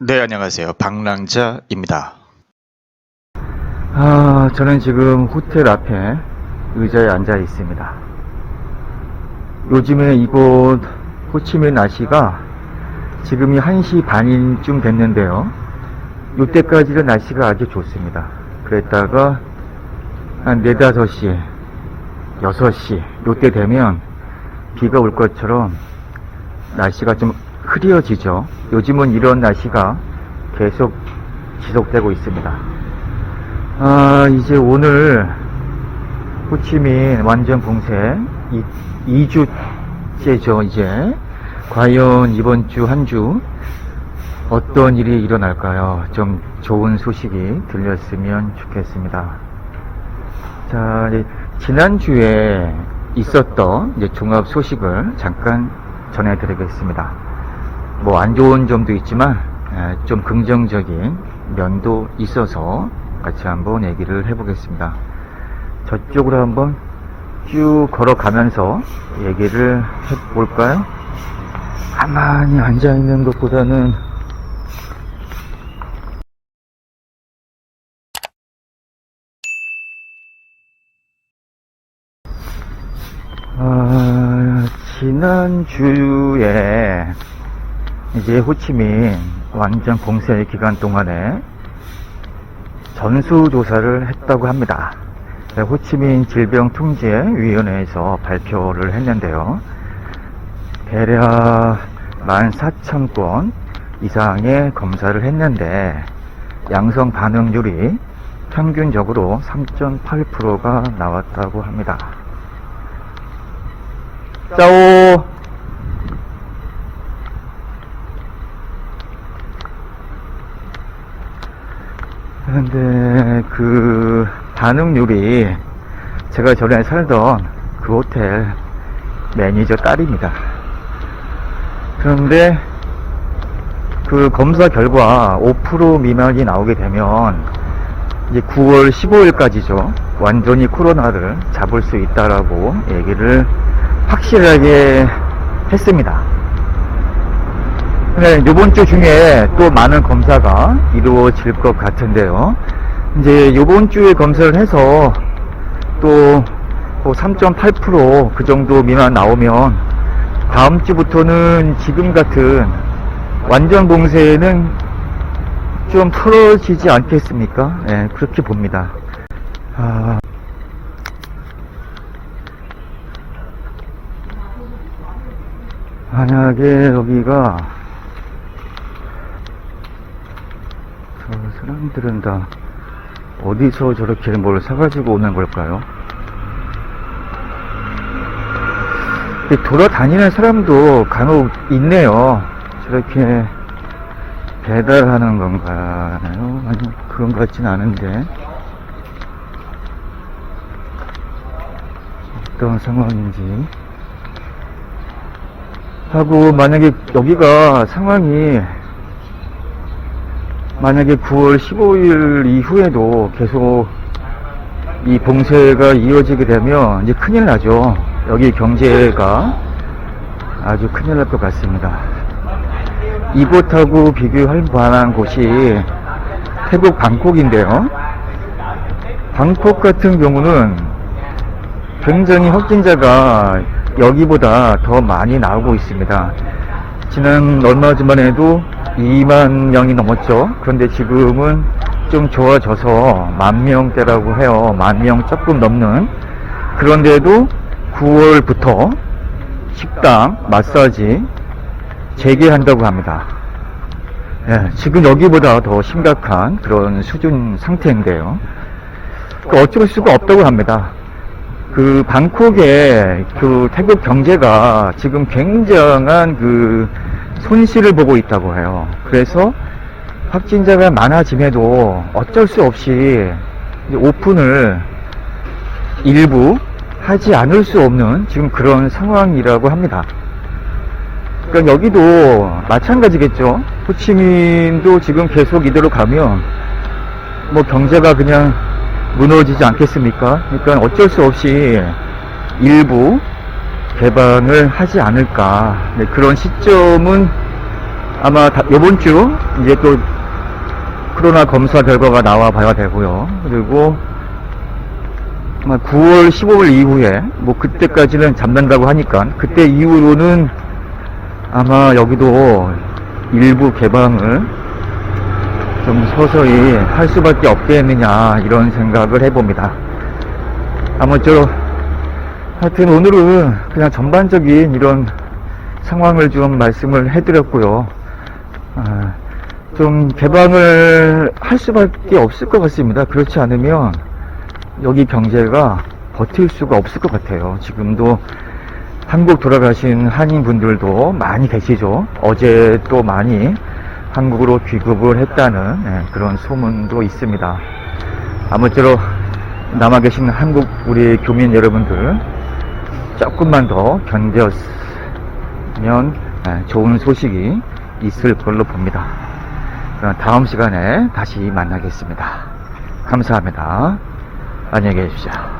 네, 안녕하세요. 방랑자입니다. 아, 저는 지금 호텔 앞에 의자에 앉아 있습니다. 요즘에 이곳 호치민 날씨가 지금이 1시 반쯤 됐는데요. 이때까지는 날씨가 아주 좋습니다. 그랬다가 한 4, 5시, 6시 요때 되면 비가 올 것처럼 날씨가 좀 흐려지죠. 요즘은 이런 날씨가 계속 지속되고 있습니다. 아, 이제 오늘 호치민 완전 봉쇄 2, 주째죠 이제. 과연 이번 주한주 어떤 일이 일어날까요? 좀 좋은 소식이 들렸으면 좋겠습니다. 자, 지난주에 있었던 이제 종합 소식을 잠깐 전해드리겠습니다. 뭐 안 좋은 점도 있지만 에, 좀 긍정적인 면도 있어서 같이 한번 얘기를 해보겠습니다. 저쪽으로 한번 쭉 걸어가면서 얘기를 해볼까요? 가만히 앉아있는 것보다는 아, 지난주에 이제 호치민 완전 봉쇄 기간 동안에 전수조사를 했다고 합니다. 네, 호치민 질병통제위원회에서 발표를 했는데요. 대략 14,000건 이상의 검사를 했는데 양성 반응률이 평균적으로 3.8%가 나왔다고 합니다. 짜오! 근데 그 반응률이 제가 전에 살던 그 호텔 매니저 딸입니다. 그런데 그 검사 결과 5% 미만이 나오게 되면 이제 9월 15일까지죠. 완전히 코로나를 잡을 수 있다라고 얘기를 확실하게 했습니다. 네, 이번 주 중에 또 많은 검사가 이루어질 것 같은데요. 이제 이번 주에 검사를 해서 또 3.8%그 정도 미만 나오면 다음 주부터는 지금 같은 완전 봉쇄는 좀 풀어지지 않겠습니까? 네, 그렇게 봅니다. 아, 만약에 여기가 저 사람들은 다 어디서 저렇게 뭘 사가지고 오는 걸까요? 돌아다니는 사람도 간혹 있네요. 저렇게 배달하는 건가요? 아니, 그런 것 같진 않은데. 어떤 상황인지. 하고, 만약에 여기가 상황이 만약에 9월 15일 이후에도 계속 이 봉쇄가 이어지게 되면 이제 큰일 나죠. 여기 경제가 아주 큰일 날 것 같습니다. 이곳하고 비교할 만한 곳이 태국 방콕인데요. 방콕 같은 경우는 굉장히 확진자가 여기보다 더 많이 나오고 있습니다. 지난 얼마 전만 해도 2만 명이 넘었죠. 그런데 지금은 좀 좋아져서 만 명대라고 해요. 만 명 조금 넘는. 그런데도 9월부터 식당, 마사지 재개한다고 합니다. 예, 지금 여기보다 더 심각한 그런 수준 상태인데요. 그 어쩔 수가 없다고 합니다. 그 방콕의 그 태국 경제가 지금 굉장한 그 손실을 보고 있다고 해요. 그래서 확진자가 많아짐에도 어쩔 수 없이 오픈을 일부 하지 않을 수 없는 지금 그런 상황이라고 합니다. 그러니까 여기도 마찬가지겠죠. 호치민도 지금 계속 이대로 가면 뭐 경제가 그냥 무너지지 않겠습니까? 그러니까 어쩔 수 없이 일부 개방을 하지 않을까. 네, 그런 시점은 아마 다, 이번 주 이제 또 코로나 검사 결과가 나와 봐야 되고요. 그리고 아마 9월 15일 이후에 뭐 그때까지는 잠단다고 하니까 그때 이후로는 아마 여기도 일부 개방을 좀 서서히 할 수밖에 없겠느냐 이런 생각을 해봅니다. 아무쪼록 하여튼 오늘은 그냥 전반적인 이런 상황을 좀 말씀을 해드렸고요. 아, 좀 개방을 할 수밖에 없을 것 같습니다. 그렇지 않으면 여기 경제가 버틸 수가 없을 것 같아요. 지금도 한국 돌아가신 한인분들도 많이 계시죠. 어제 또 많이 한국으로 귀국을 했다는 예, 그런 소문도 있습니다. 아무쪼록 남아 계신 한국 우리 교민 여러분들 조금만 더 견뎠으면 예, 좋은 소식이 있을 걸로 봅니다. 그럼 다음 시간에 다시 만나겠습니다. 감사합니다. 안녕히 계십시오.